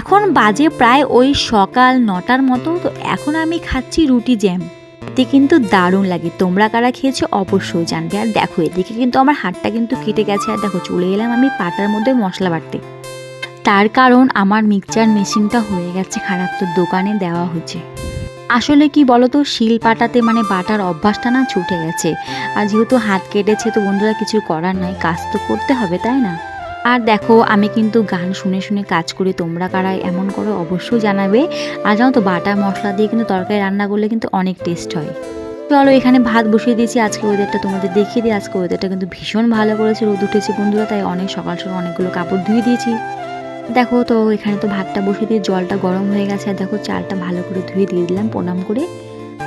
এখন বাজে প্রায় ওই সকাল নটার মতো, তো এখন আমি খাচ্ছি রুটি জ্যাম। এতে কিন্তু দারুণ লাগে। তোমরা কারা খেয়েছো অবশ্যই জানবে। আর দেখো, এদিকে কিন্তু আমার হাতটা কিন্তু কেটে গেছে। আর দেখো, চলে এলাম আমি পাটার মধ্যে মশলা বাটতে। তার কারণ আমার মিক্সচার মেশিনটা হয়ে গেছে খারাপ, তো দোকানে দেওয়া হয়েছে। আসলে কি বলতো, শিল পাটাতে মানে বাটার অভ্যাসটা না ছুটে গেছে। আর যেহেতু হাত কেটেছে, তো বন্ধুরা কিছু করার নাই। কাজ তো করতে হবে, তাই না? আর দেখো, আমি কিন্তু গান শুনে শুনে কাজ করি, তোমরা কারা এমন করো, অবশ্যই জানাবে। আর জানো তো, বাটা মশলা দিয়ে কিন্তু তরকারি রান্না করলে কিন্তু অনেক টেস্ট হয়। চলো, এখানে ভাত বসিয়ে দিয়েছি, আজকে ওয়েদারটা তোমাদের দেখিয়ে দিই। আজকে ওয়েদারটা কিন্তু ভীষণ ভালো করেছে, রোদ উঠেছে বন্ধুরা, তাই অনেক সকাল সকাল অনেকগুলো কাপড় ধুয়ে দিয়েছি। দেখো তো, এখানে তো ভাতটা বসিয়ে দিয়ে জলটা গরম হয়ে গেছে, আর দেখো, চালটা ভালো করে ধুয়ে দিয়ে দিলাম, প্রণাম করে।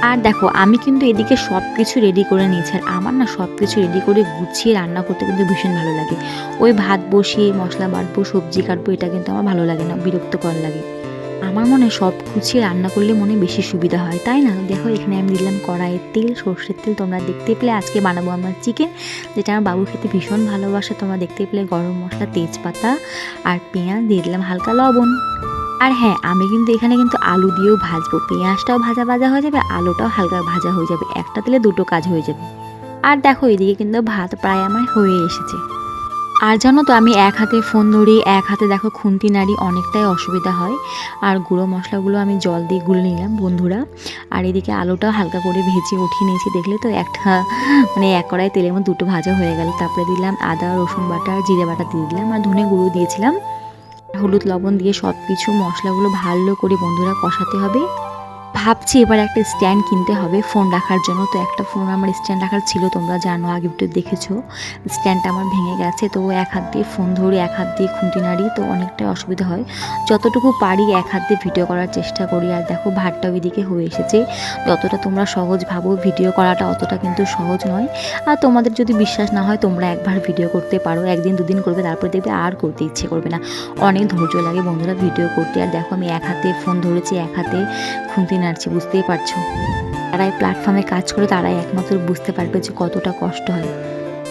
আর দেখো, আমি কিন্তু এদিকে সব কিছু রেডি করে নিয়েছি, আর আমার না সব কিছু রেডি করে গুছিয়ে রান্না করতে কিন্তু ভীষণ ভালো লাগে। ওই ভাত বসিয়ে মশলা বাটবো, সবজি কাটবো, এটা কিন্তু আমার ভালো লাগে না, বিরক্তকর লাগে। আমার মনে সব গুছিয়ে রান্না করলে মনে বেশি সুবিধা হয়, তাই না? দেখো, এখানে আমি দিলাম কড়াইয়ের তেল, সর্ষের তেল, তোমরা দেখতে পেলে আজকে বানাবো আমার চিকেন যেটা আমার বাবু খেতে ভীষণ ভালোবাসে, তোমরা দেখতে পেলে গরম মশলা, তেজপাতা আর পেঁয়াজ, দিয়ে দিলাম হালকা লবণ। আর হ্যাঁ আমি কিন্তু এখানে কিন্তু আলু দিয়েও ভাজবো। পেঁয়াজটাও ভাজা ভাজা হয়ে যাবে, আলুটাও হালকা ভাজা হয়ে যাবে। একটা তেলে দুটো কাজ হয়ে যাবে। আর দেখো, এদিকে কিন্তু ভাত প্রায় আমার হয়ে এসেছে। আর জানো তো, আমি এক হাতে ফোন ধরি, এক হাতে দেখো খুন্তি নাড়ি অনেকটাই অসুবিধা হয়। আর গুঁড়ো মশলাগুলো আমি জল দিয়ে গুলে নিলাম, বন্ধুরা। আর এদিকে আলুটাও হালকা করে ভেজে উঠিয়ে নিয়েছি। দেখলে তো একটা মানে এক কড়াই তেলের মধ্যে দুটো ভাজা হয়ে গেল। তারপরে দিলাম আদা, রসুন বাটা, জিরে বাটা দিয়ে দিলাম। আর ধনে গুঁড়ো দিয়েছিলাম। হলুদ লবণ দিয়ে সব কিছু মশলাগুলো ভালো করে বন্ধুরা কষাতে হবে। ভাবছি এবার একটা স্ট্যান্ড কিনতে হবে ফোন রাখার জন্য। তো একটা ফোন আমার স্ট্যান্ড রাখার ছিল, তোমরা জানো, আগে একটু দেখেছ। স্ট্যান্ডটা আমার ভেঙে গেছে, তো এক হাত দিয়ে ফোন ধরি, এক হাত দিয়ে খুঁটি নাড়ি, তো অনেকটাই অসুবিধা হয়। যতটুকু পারি এক হাত দিয়ে ভিডিও করার চেষ্টা করি, আর দেখো ভাতটা ওইদিকে হয়ে এসেছে। যতটা তোমরা সহজ ভাবো ভিডিও করাটা অতটা কিন্তু সহজ নয়। আর তোমাদের যদি বিশ্বাস না হয়, তোমরা একবার ভিডিও করতে পারো। একদিন, দুদিন করবে, তারপর দেখবে আর করতে ইচ্ছে করবে না। অনেক ধৈর্য লাগে বন্ধুরা ভিডিও করতে। আর দেখো আমি এক হাতে ফোন ধরেছি, এক হাতে খুন্তি নাড়ছি বুঝতেই পারছ? তারাই প্ল্যাটফর্মে কাজ করে, তারাই একমাত্র বুঝতে পারবে যে কতটা কষ্ট হয়।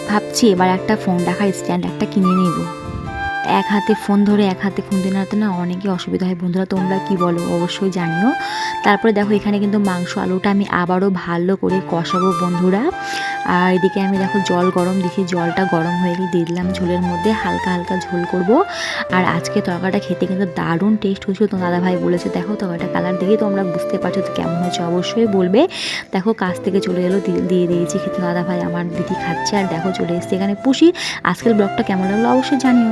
ভাবছি এবার একটা ফোন রাখার স্ট্যান্ড একটা কিনে নেব। এক হাতে ফোন ধরে, এক হাতে ফোন দিন নাড়াতে না অনেকই অসুবিধা হয়। বন্ধুরা, তোমরা কি বলো? অবশ্যই জানিও। তারপরে দেখো, এখানে কিন্তু মাংস, আলুটা আমি আবারও ভালো করে কষাবো, বন্ধুরা। আর এদিকে আমি দেখো জল গরম, দেখি জলটা গরম হয়ে গিয়ে দিয়ে দিলাম ঝোলের মধ্যে, হালকা হালকা ঝোল করব। আর আজকে তরকারিটা খেতে কিন্তু দারুণ টেস্ট হয়েছিল। তো দাদাভাই বলেছে, দেখো তরকারিটা কালার দেখেই তোমরা বুঝতে পারছ তো কেমন হয়েছে? অবশ্যই বলবে। দেখো কাছ থেকে চলে গেলো দিয়ে দিয়েছি দিয়েছি কিন্তু দাদাভাই আমার দিদি খাচ্ছে। আর দেখো চলে এসছে এখানে পুষি। আজকের ব্লগটা কেমন লাগল অবশ্যই জানিও।